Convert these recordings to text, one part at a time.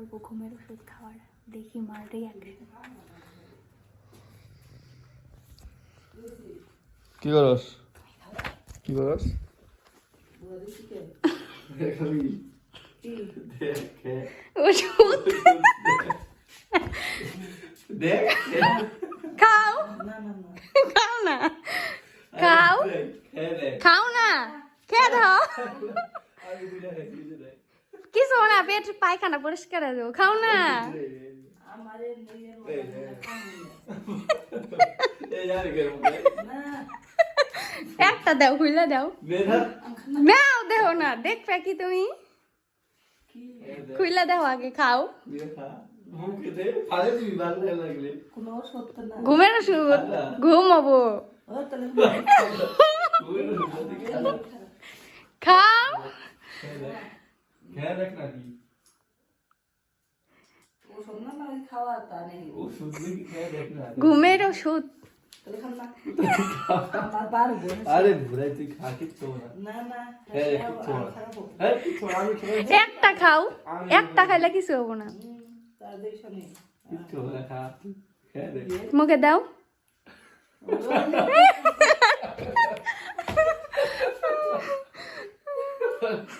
করব ঘুমের ওষুধ খাওয়ার। দেখি মার রিয়াকশন কি করস? কি করস? খাও। খাও না। খাও। খাও না। খেয়ে দাও কিছু না পেট পায়খানা পরিষ্কার আছে খাও না। একটা দাও খুলে দাও। নাও দেও না দেখবে কি তুমি? খুলে দাও আগে খাও। ঘুমের ওষুধ ঘুমাবো খাও ঘুমের ওষুধ। আরে তুই খা কিচ্ছু না। না না হ্যাঁ। হ্যাঁ একটা খাও একটা খাইলে কিছু হব না। মুখে দাও।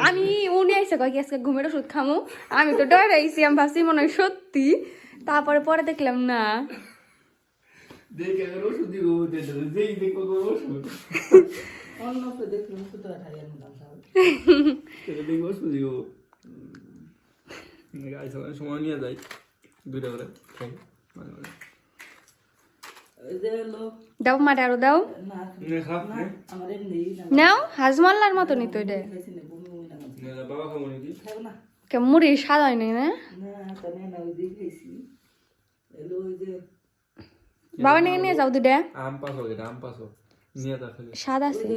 আমি উনি আইসে কয় কি আজকে ঘুমের ওষুধ খামু? আমি তো ডরে আইসি আমি ভাবছি মনে হয় সত্যি। তারপরে পরে দেখলাম না। সময় নিয়ে যাই। দুইটা করে দাও মারে আরও দাও। নাও হাজমাল্লার মতনই তো এটা। মুড়ি সাদাই নাই না? না তা নেই না ওই দিয়ে খাইছি। এলো ওই যে বাবা নিয়ে নিয়ে যাও দুটা আম পাস হোক আম পাস হোক নিয়ে যা স্বাদ আছে।